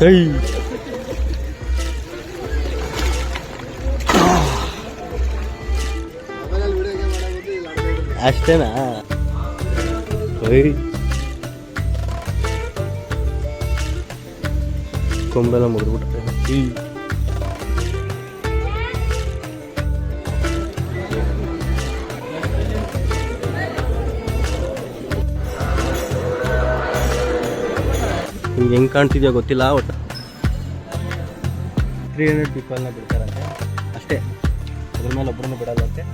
ಹೇಯ್ ಅಷ್ಟೇನಾ ಹೇಯ್ ಕೊಂಬೆಲ್ಲ ಮುರಿದ್ಬಿಟ್ರೆ ಈ ನಿಮ್ಗೆ ಹೆಂಗೆ ಕಾಣ್ತಿದ್ಯೋ ಗೊತ್ತಿಲ್ಲ, ಒಟ್ಟು ತ್ರೀ ಹಂಡ್ರೆಡ್ ಪೀಪಲ್ನ ಬಿಡ್ತಾರಂತೆ. ಅಷ್ಟೇ. ಅದ್ರ ಮೇಲೆ ಒಬ್ಬರನ್ನು ಬಿಡೋದಂತೆ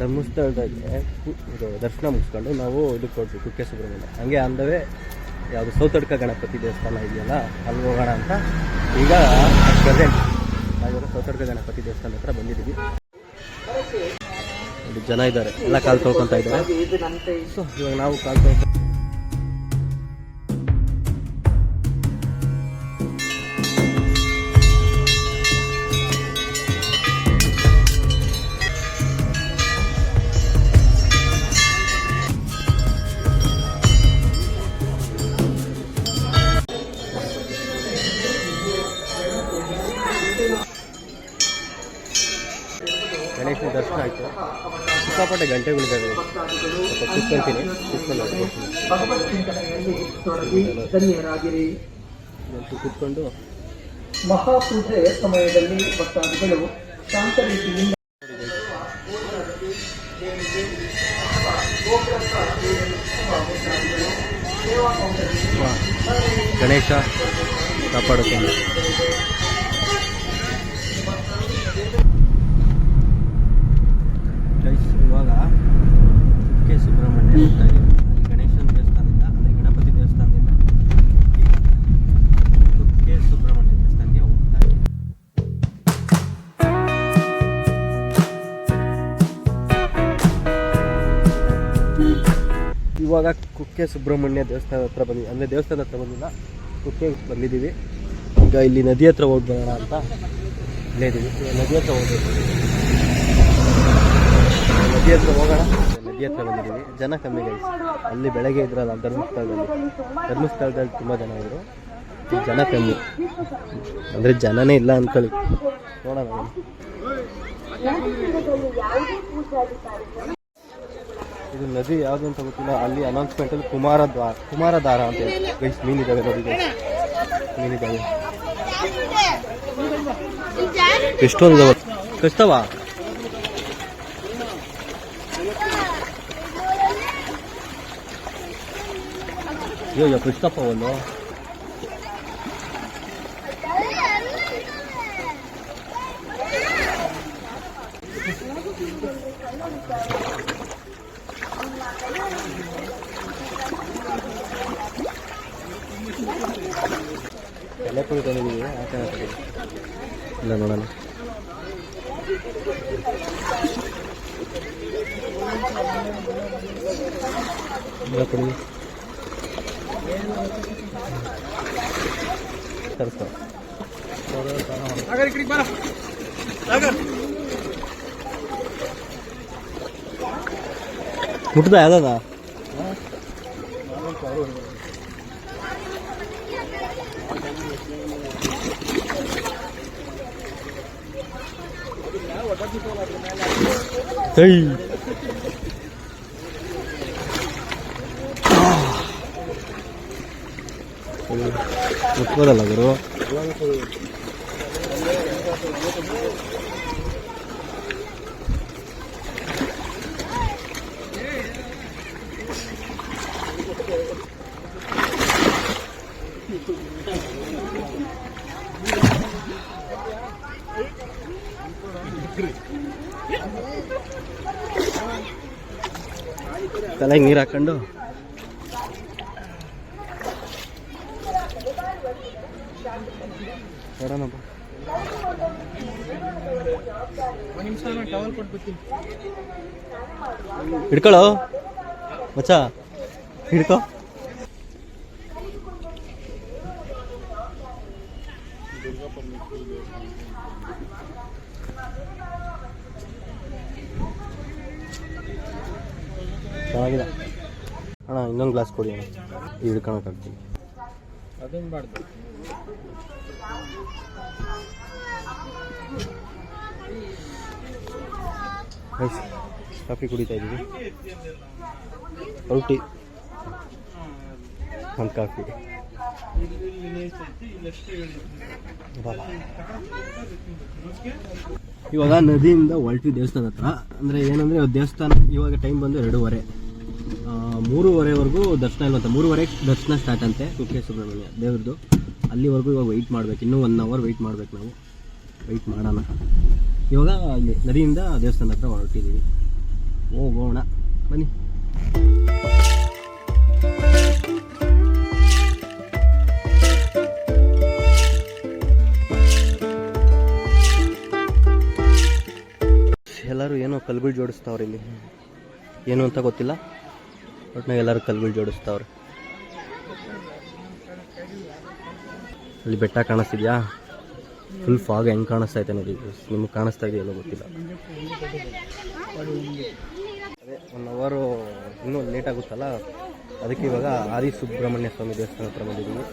ಧರ್ಮಸ್ಥಳದಾಗೆ ಇದು ದರ್ಶನ ಮುಗಿಸ್ಕೊಂಡು ನಾವು ಇದಕ್ಕೆ ಹೋಗ್ಬೇಕು ಕುಕ್ಕೆ ಸುಬ್ರಹ್ಮಣ್ಯ ಹಂಗೆ ಅಂದವೇ ಯಾವುದು ಸೌತಡ್ಕ ಗಣಪತಿ ದೇವಸ್ಥಾನ ಇದೆಯಲ್ಲ, ಅಲ್ಲಿ ಹೋಗೋಣ ಅಂತ. ಈಗ ಪ್ರೆಸೆಂಟ್ ನಾವಿವಾಗ ಸೌತಡ್ಕ ಗಣಪತಿ ದೇವಸ್ಥಾನ ಹತ್ರ ಬಂದಿದ್ದೀವಿ. ಜನ ಇದ್ದಾರೆ. ಎಲ್ಲ ಕಾಲು ತೊಳ್ಕೊತಾ ಇದ್ದಾರೆ. ಸೊ, ಇವಾಗ ನಾವು ಕಾಲು ತೊಳ್ಕೊ ಸಿಕ್ಕಾಪಟ್ಟೆ ಗಂಟೆಗಳಿದ್ದಾವೆ. ಸ್ವಲ್ಪ ಕುತ್ಕೊಂಡು ಧನ್ಯರಾಗಿರಿ. ಕೂತ್ಕೊಂಡು ಮಹಾಪೂಜೆ ಸಮಯದಲ್ಲಿ ಭಕ್ತಾದಿಗಳು ಶಾಂತ ರೀತಿಯಿಂದ ಗಣೇಶ ಕಾಪಾಡುತ್ತೇನೆ. ಕುಕ್ಕೆ ಸುಬ್ರಹ್ಮಣ್ಯ ದೇವಸ್ಥಾನ ಹತ್ರ ಬಂದಿ, ಅಂದರೆ ದೇವಸ್ಥಾನ ಹತ್ರ ಬಂದಿಲ್ಲ ಕುಕ್ಕೆ ಬಂದಿದ್ದೀವಿ. ಈಗ ಇಲ್ಲಿ ನದಿ ಹತ್ರ ಹೋಗಿ ಬರೋಣ ಅಂತ ಹೇಳಿದ್ದೀವಿ ನದಿ ಹತ್ರ ಹೋಗ್ಬೇಕು ನದಿ ಹತ್ರ ಹೋಗೋಣ. ನದಿ ಹತ್ರ ಬಂದಿದ್ದೀವಿ. ಜನ ಕಮ್ಮಿ ಗೈಸ್ ಅಲ್ಲಿ ಬೆಳಗ್ಗೆ ಇದ್ರಲ್ಲ, ಧರ್ಮಸ್ಥಳದಲ್ಲಿ. ಧರ್ಮಸ್ಥಳದಲ್ಲಿ ತುಂಬ ಜನ ಈಗ ಜನ ಕಮ್ಮಿ. ಅಂದರೆ ಜನನೇ ಇಲ್ಲ ಅಂದ್ಕೊಳ್ಳಿ ನೋಡೋಣ. ಇದು ನದಿ ಯಾವುದು ಅಂತ ಗೊತ್ತಿಲ್ಲ. ಅಲ್ಲಿ ಅನೌನ್ಸ್ಮೆಂಟ್ ಅಲ್ಲಿ ಕುಮಾರ ದ್ವಾರ ಕುಮಾರಧಾರ ಅಂತ ಹೇಳಿ ಮೀನಿದ್ದಾವೆ ನೋಡಿ ಮೀನಿದ್ದಾವೆ ಎಷ್ಟೊಂದು ಕಷ್ಟವ? ಅಯ್ಯೋ ಕೃಷ್ಣಪ್ಪ ಒಂದು ಎಲ್ಲ ಪುರಿ ತಂದಿದ್ದೀವಿ ಆ ಕಡೆ ಕಡೆ. ಇಲ್ಲ ನೋಡೋಣ ಇಲ್ಲ ಕೊಡಿ ತರಿಸ್ಕೊ ಮುಟ್ದ ಯಾವ್ದದ ಹೇಯ್ ಮುಟ್ಬೋದಲ್ಲ ಗುರು ತಲೆಗೆ ನೀರು ಹಾಕೊಂಡು. ಹಿಡ್ಕೊಳ್ಳೋ ಮಚ್ಚ? ಹಿಡ್ಕೊ. ಚೆನ್ನಾಗಿದೆ. ಅಣ್ಣ, ಇನ್ನೊಂದು ಗ್ಲಾಸ್ ಕೊಡಿ ಅಣ್ಣ. ಹಿಡ್ಕೊಳಕ್ಕಾಗ್ತೀನಿ ಕಾಫಿ ಕುಡಿತಾ ಇದ್ದೀವಿ ರೊಟ್ಟಿ ಒಂದು ಕಾಫಿ. ಇವಾಗ ನದಿಯಿಂದ ಹೊಲ್ಟಿ ದೇವಸ್ಥಾನ ಹತ್ರ. ಅಂದರೆ ಏನಂದರೆ ದೇವಸ್ಥಾನ ಇವಾಗ ಟೈಮ್ ಬಂದು ಎರಡೂವರೆ. ಮೂರುವರೆವರೆಗೂ ದರ್ಶನ ಇಲ್ವಂತ. ಮೂರುವರೆ ದರ್ಶನ ಸ್ಟಾರ್ಟ್ ಅಂತೆ ಕುಕ್ಕೆ ಸುಬ್ರಹ್ಮಣ್ಯ ದೇವ್ರದ್ದು. ಅಲ್ಲಿವರೆಗೂ ಇವಾಗ ವೆಯ್ಟ್ ಮಾಡ್ಬೇಕು. ಇನ್ನೂ ಒನ್ ಅವರ್ ವೆಯ್ಟ್ ಮಾಡ್ಬೇಕು ನಾವು. ವೆಯ್ಟ್ ಮಾಡೋಣ. ಇವಾಗ ಇಲ್ಲಿ ನದಿಯಿಂದ ದೇವಸ್ಥಾನ ಹತ್ರ ಹೊರಟಿದ್ದೀವಿ. ಹೋಗೋಣ. ಬನ್ನಿ. ಎಲ್ಲರೂ ಏನೋ ಕಲ್ಗಳು ಜೋಡಿಸ್ತಾವ್ರೆ ಇಲ್ಲಿ. ಏನು ಅಂತ ಗೊತ್ತಿಲ್ಲ. ಒಟ್ನಾಗ ಎಲ್ಲರೂ ಕಲ್ಗಳು ಜೋಡಿಸ್ತಾವ್ರೆ. ಅಲ್ಲಿ ಬೆಟ್ಟ ಕಾಣಿಸ್ತಿದ್ಯಾ? ಫುಲ್ ಫಾಗ್ ಹೆಂಗೆ ಕಾಣಿಸ್ತಾ ಐತೆ ನೋಡಿ. ನಿಮ್ಗೆ ಕಾಣಿಸ್ತಾ ಇದೆಯಲ್ಲ ಗೊತ್ತಿಲ್ಲ. ಅದೇ ಒನ್ ಅವರು ಇನ್ನೂ ಲೇಟ್ ಆಗುತ್ತಲ್ಲ? ಅದಕ್ಕೆ ಇವಾಗ ಆದಿ ಸುಬ್ರಹ್ಮಣ್ಯ ಸ್ವಾಮಿ ದೇವಸ್ಥಾನ ಹತ್ರ ಬಂದಿದ್ದೀವಿ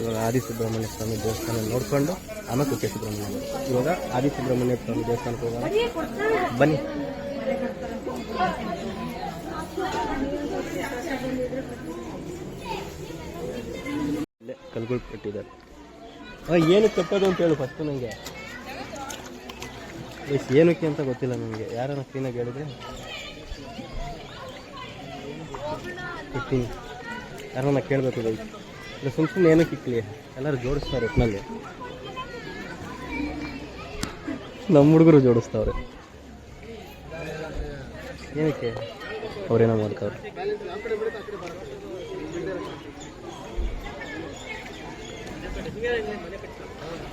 ಇವಾಗ ಆದಿ ಸುಬ್ರಹ್ಮಣ್ಯ ಸ್ವಾಮಿ ದೇವಸ್ಥಾನ ನೋಡ್ಕೊಂಡು ಆಮೇಲೆ ಸುಬ್ರಹ್ಮಣ್ಯ ಇವಾಗ ಆದಿ ಸುಬ್ರಹ್ಮಣ್ಯ ಸ್ವಾಮಿ ದೇವಸ್ಥಾನಕ್ಕೆ ಹೋಗೋಣ. ಬನ್ನಿ ಇಲ್ಲೇ ಕಲ್ಗಳು ಕೊಟ್ಟಿದ್ದಾರೆ. ಏನಕ್ಕೆ ಕಟ್ಟೋದು ಅಂತ ಹೇಳು ಫಸ್ಟು ನನಗೆ ಎಸ್ ಏನಕ್ಕೆ ಅಂತ ಗೊತ್ತಿಲ್ಲ ನನಗೆ ಯಾರನ್ನ ಕ್ಲೀನಾಗಿ ಹೇಳಿದ್ರೆ? ಇರ್ತೀನಿ ಯಾರನ್ನ ಕೇಳಬೇಕು ಸುಮ್ ಇಲ್ಲ ಸುಮ್ಮ ಸುಮ್ಮನೆ ಏನಕ್ಕೆ ಇಕ್ಲಿ? ಎಲ್ಲರೂ ಜೋಡಿಸ್ತಾರೆ ಒಟ್ಟಿನಲ್ಲಿ ನಮ್ಮ ಹುಡುಗರು ಜೋಡಿಸ್ತಾವ್ರೆ. ಏನಕ್ಕೆ? ಅವ್ರೇನೋ ಮಾಡ್ತಾವ್ರೆ.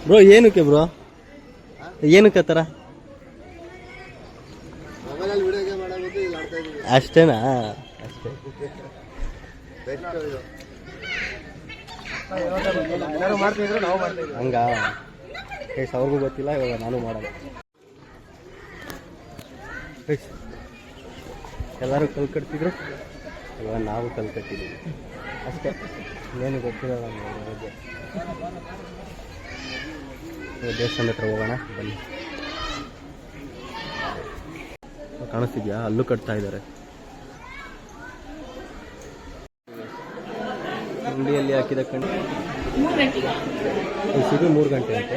ಬ್ರೋ ಏನಕ್ಕೆ ಬ್ರೋ ಏನಕ್ಕೆ ಥರ ಅಷ್ಟೇನಾ? ಅಷ್ಟೇ. ಹಂಗ? ಎಸ್ ಅವ್ರಿಗೂ ಗೊತ್ತಿಲ್ಲ ಇವಾಗ ನಾನು ಮಾಡಲ್ಲ ಎಲ್ಲರೂ ಕಲ್ ಕಟ್ತಿದ್ರು? ಇವಾಗ ನಾವು ಕಲ್ ಕಟ್ಟಿದ್ದೀವಿ. ಅಷ್ಟೇ. ಏನು ಗೊತ್ತಿರಲ್ಲ ನಮ್ಗೆ ಅದ್ರ ಬಗ್ಗೆ. ದೇವಸ್ಥಾನ ಹತ್ರ ಹೋಗೋಣ, ಬನ್ನಿ. ಕಾಣಿಸ್ತಿದ್ಯಾ? ಅಲ್ಲೂ ಕಟ್ತಾ ಇದ್ದಾರೆ. ಅಂಗಡಿಯಲ್ಲಿ ಹಾಕಿದ ಕಣ್ಣು ಸಿಗು ಮೂರು ಗಂಟೆ ಅಂತ.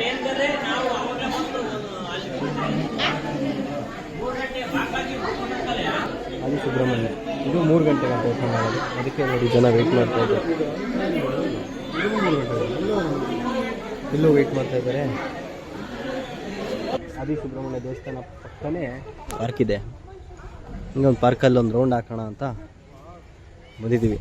ಅದು ಸುಬ್ರಹ್ಮಣ್ಯ. ಇದು ಮೂರು ಗಂಟೆ ಅಂತ ಓಪನ್ ಮಾಡೋದು ಅದಕ್ಕೆ ನೋಡಿ ಜನ ವೆಯ್ಟ್ ಮಾಡ್ತಾ ಇದ್ದಾರೆ. ಇಲ್ಲೂ- ವೆಯ್ಟ್ ಮಾಡ್ತಾ ಇದ್ದಾರೆ. ಆದಿ ಸುಬ್ರಹ್ಮಣ್ಯ ದೇವಸ್ಥಾನ ಪಕ್ಕನೇ ಪಾರ್ಕ್ ಇದೆ. ಹಿಂಗೊಂದು ಪಾರ್ಕಲ್ಲಿ ಒಂದು ರೌಂಡ್ ಹಾಕೋಣ ಅಂತ ಬಂದಿದ್ದೀವಿ.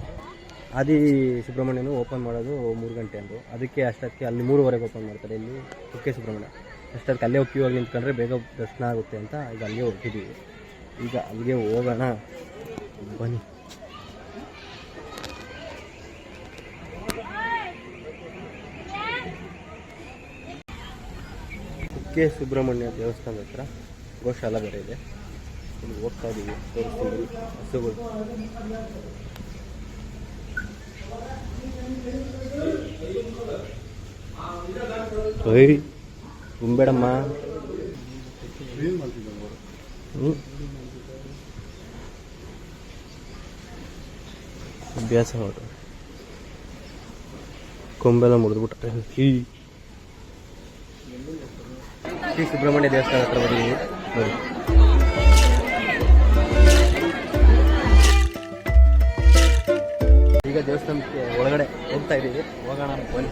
ಆದಿ ಸುಬ್ರಹ್ಮಣ್ಯನು ಓಪನ್ ಮಾಡೋದು ಮೂರು ಗಂಟೆ ಅಂದು. ಅದಕ್ಕೆ ಅಷ್ಟೊತ್ತಿಗೆ ಅಲ್ಲಿ ಮೂರುವರೆಗೆ ಓಪನ್ ಮಾಡ್ತಾರೆ ಇಲ್ಲಿ ಕುಕ್ಕೆ ಸುಬ್ರಹ್ಮಣ್ಯ. ಅಷ್ಟೊತ್ತಿಗೆ ಅಲ್ಲೇ ಕ್ಯೂ ಆಗಿ ನಿಂತ್ಕೊಂಡ್ರೆ ಬೇಗ ದರ್ಶನ ಆಗುತ್ತೆ ಅಂತ ಈಗ ಅಲ್ಲಿಗೆ ಹೊರಟಿದ್ದೀವಿ ಈಗ ಅಲ್ಲಿಗೆ ಹೋಗೋಣ. ಬನ್ನಿ. ಕೆ. ಸುಬ್ರಹ್ಮಣ್ಯ ದೇವಸ್ಥಾನದ ಹತ್ರ ಗೋಶಾಲ ಬೇರೆ ಇದೆ. ಇಲ್ಲಿ ಹೋಗ್ತಾ ಇದೀವಿ ತೋರಿಸ್ತೀವಿ ಹಸುಗಳು. ಗುಂಬೇಡಮ್ಮ. ಹ್ಞೂ ಅಭ್ಯಾಸ ಮಾಡು ಕೊಂಬೆಲ್ಲ ಮುರಿದ್ಬಿಟ್ರೆ ಶ್ರೀ ಸುಬ್ರಹ್ಮಣ್ಯ ದೇವಸ್ಥಾನ ಹತ್ರ ಬಂದಿದ್ದೀವಿ ಈಗ ದೇವಸ್ಥಾನಕ್ಕೆ ಒಳಗಡೆ ಹೋಗ್ತಾ ಇದ್ದೀವಿ. ಹೋಗೋಣ ಬನ್ನಿ.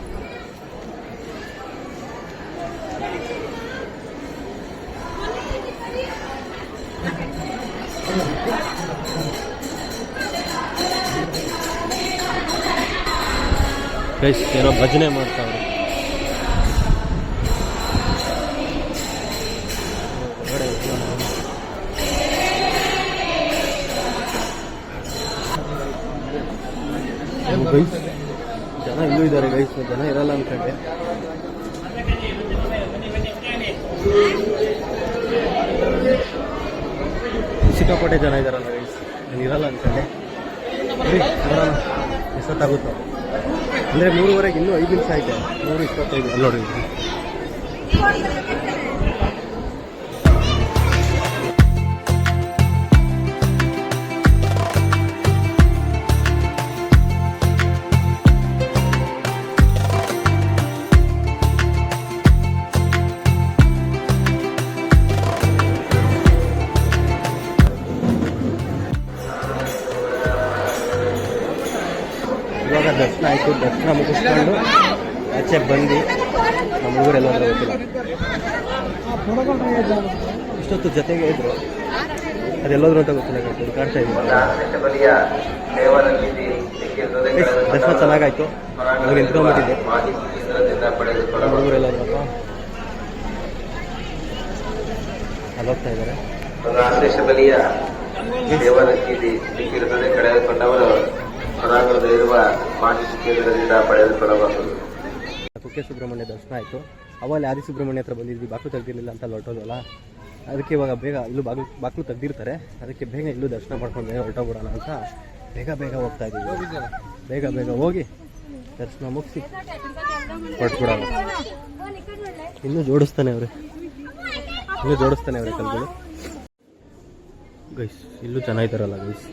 ಗೈಸ್ ಏನೋ ಭಜನೆ ಮಾಡ್ತಾವ್ರೆ. ಜನ ಇಲ್ಲೂ ಇದ್ದಾರೆ ಗೈಸ್ ಜನ ಇರಲ್ಲ ಅನ್ಕಂಡೆ. ಸಿಕ್ಕಾಪಟ್ಟೆ ಜನ ಇದ್ದಾರಲ್ಲ ಗೈಸ್ ನಾನು ಇರಲ್ಲ ಅನ್ಕೊಂಡೆ. ಎಷ್ಟೊತ್ತಾಗುತ್ತೋ. ಅಂದರೆ ಮೂರುವರೆಗೆ ಇನ್ನೂ ಐದು ನಿಮಿಷ ಆಯಿತು? ಮೂರು ಇಪ್ಪತ್ತೈದು. ನೋಡಿ. ಆಯಿತು ದರ್ಶನ ಮುಗಿಸ್ಕೊಂಡು ಆಚೆ ಬಂದು ನಮ್ಮ ಊರೆಲ್ಲ ಗೊತ್ತಿಲ್ಲ ಇಷ್ಟೊತ್ತು ಜೊತೆಗೆ ಇದ್ರು. ಅದೆಲ್ಲೋದ್ರು ಅಂತ ಗೊತ್ತಿಲ್ಲ ಕಾಣ್ತಾ ಹುಡುಕಾಡ್ತಾ ಇದ್ದೀನಿ ಏಯ್, ದರ್ಶನ ಚೆನ್ನಾಗಾಯ್ತು. ಅವ್ರು ನಿಂತ್ಕೊಂಡ್ಬಿಟ್ಟಿದ್ದೆ ನಮ್ಮ ಹುಡುಗರೆಲ್ಲ ಅಲ್ಲೋಗ್ತಾ ಇದ್ದಾರೆ. ದೇವರ ದೇವರಕ್ಕಿದೆ ಸಿಕ್ಕಿರುತ್ತದೆ ಕಳೆದುಕೊಂಡವರು ಕೇಂದ್ರದಿಂದ ಪಡೆದುಕೊಳ್ಳಬಹುದು ಕುಕ್ಕೆ ಸುಬ್ರಹ್ಮಣ್ಯ ದರ್ಶನ ಆಯಿತು. ಅವಾಗ ಆದಿ ಸುಬ್ರಹ್ಮಣ್ಯ ಹತ್ರ ಬಂದಿದ್ವಿ, ಬಾಕ್ಲು ತೆಗ್ದಿರಲಿಲ್ಲ ಅಂತ ಹೊರಟೋದಲ್ಲ ಅದಕ್ಕೆ ಇವಾಗ ಬೇಗ ಇಲ್ಲೂ ಬಾಗಿಲು, ಬಾಕ್ಲು ತೆಗ್ದಿರ್ತಾರೆ. ಅದಕ್ಕೆ ಬೇಗ ಇಲ್ಲೂ ದರ್ಶನ ಮಾಡ್ಕೊಂಡು ಬೇಗ ಹೊರಟೋಗ್ಬಿಡೋಣ ಅಂತ ಬೇಗ ಬೇಗ ಹೋಗ್ತಾ ಇದ್ದೀವಿ. ಬೇಗ ಬೇಗ ಹೋಗಿ ದರ್ಶನ ಮುಗಿಸಿ ಹೊರಟ್ಬಿಡೋಣ. ಇನ್ನೂ ಜೋಡಿಸ್ತಾನೆ ಅವ್ರೆ. ಇನ್ನೂ ಜೋಡಿಸ್ತಾನೆ ಅವ್ರೆ ಕಲ್ಗಳು. ಗೈಸ್, ಇಲ್ಲೂ ಚೆನ್ನಾಗಿದ್ದಾರಲ್ಲ ಗೈಸ್.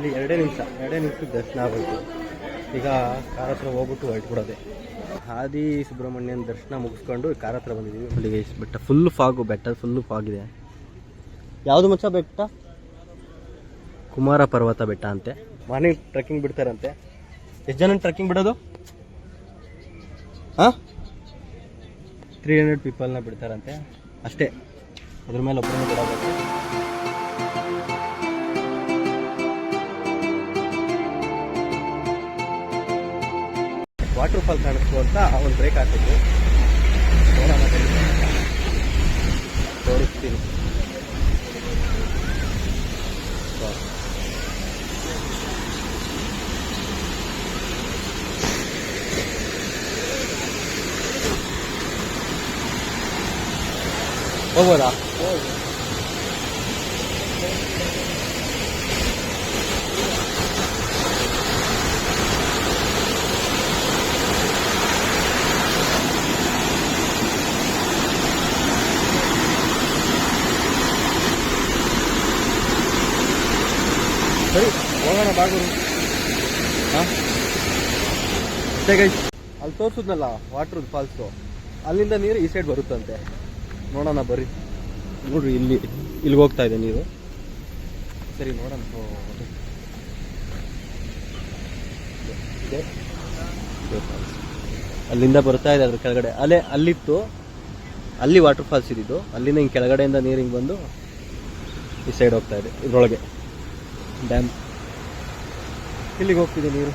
ಇಲ್ಲಿ ಎರಡೇ ನಿಮಿಷ ಎರಡೇ ನಿಮಿಷ ದರ್ಶನ ಆಗೋಯ್ತು. ಈಗ ಕಾರ್ ಹತ್ರ ಹೋಗ್ಬಿಟ್ಟು ಹೊರಟ್ಬಿಡೋದೆ. ಹಾದಿ ಸುಬ್ರಹ್ಮಣ್ಯನ ದರ್ಶನ ಮುಗಿಸ್ಕೊಂಡು ಕಾರ್ ಹತ್ರ ಬಂದಿದ್ದೀವಿ ಅಲ್ಲಿಗೆ ಬೆಟ್ಟ ಫುಲ್ ಫಾಗು ಬೆಟ್ಟ ಫುಲ್ಲು ಫಾಗಿದೆ ಯಾವುದು ಮಚ್ಚ ಬೆಟ್ಟ? ಕುಮಾರ ಪರ್ವತ ಬೆಟ್ಟ ಅಂತೆ. ಮಾರ್ನಿಂಗ್ ಟ್ರೆಕ್ಕಿಂಗ್ ಬಿಡ್ತಾರಂತೆ. ಎಷ್ಟು ಜನ ಟ್ರೆಕ್ಕಿಂಗ್ ಬಿಡೋದು? ಹಾಂ? ತ್ರೀ ಹಂಡ್ರೆಡ್ ಪೀಪಲ್ನ ಬಿಡ್ತಾರಂತೆ. ಅಷ್ಟೇ. ಅದ್ರ ಮೇಲೆ ಒಬ್ಬರನ್ನ ಬಿಡೋದು. ವಾಟರ್ ಫಾಲ್ ಕಾಣಿಸ್ತು ಅಂತ ಒಂದು ಬ್ರೇಕ್ ಹಾಕಿದ್ರು. ತೋರಿಸ್ತೀನಿ. ಹೋಗ್ಬೋದಾ ಸರಿ, ಹೋಗೋಣ ಬಾಗೂರು ಹಾಂ? ಗೈಸ್ ಅಲ್ಲಿ ತೋರಿಸಿದ್ನಲ್ಲ ವಾಟ್ರದ್ ಫಾಲ್ಸು ಅಲ್ಲಿಂದ ನೀರು ಈ ಸೈಡ್ ಬರುತ್ತಂತೆ. ನೋಡೋಣ, ಬರ್ರಿ. ನೋಡ್ರಿ, ಇಲ್ಲಿ, ಇಲ್ಲಿಗೆ ಹೋಗ್ತಾ ಇದೆ ನೀರು. ಸರಿ, ನೋಡೋಣ. ಅಲ್ಲಿಂದ ಬರ್ತಾ ಇದೆ, ಅದ್ರ ಕೆಳಗಡೆ. ಅಲ್ಲೇ, ಅಲ್ಲಿತ್ತು. ಅಲ್ಲಿ ವಾಟರ್ ಫಾಲ್ಸ್ ಇದ್ದಿದ್ದು. ಅಲ್ಲಿಂದ ಹಿಂಗೆ ಕೆಳಗಡೆಯಿಂದ ನೀರು ಹಿಂಗೆ ಬಂದು ಈ ಸೈಡ್ ಹೋಗ್ತಾ ಇದೆ, ಇದ್ರೊಳಗೆ. ಡ್ಯಾಮ್ ಇಲ್ಲಿಗೆ ಹೋಗ್ತಿದೆ ನೀರು?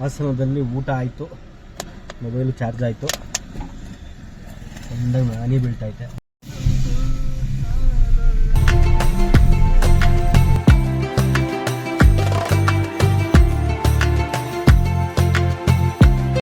ಹಾಸನದಲ್ಲಿ ಊಟ ಆಯಿತು. ಮೊಬೈಲು ಚಾರ್ಜ್ ಆಯಿತು. ಒಂದಾಗ ಹನಿ ಬೀಳ್ತೈತೆ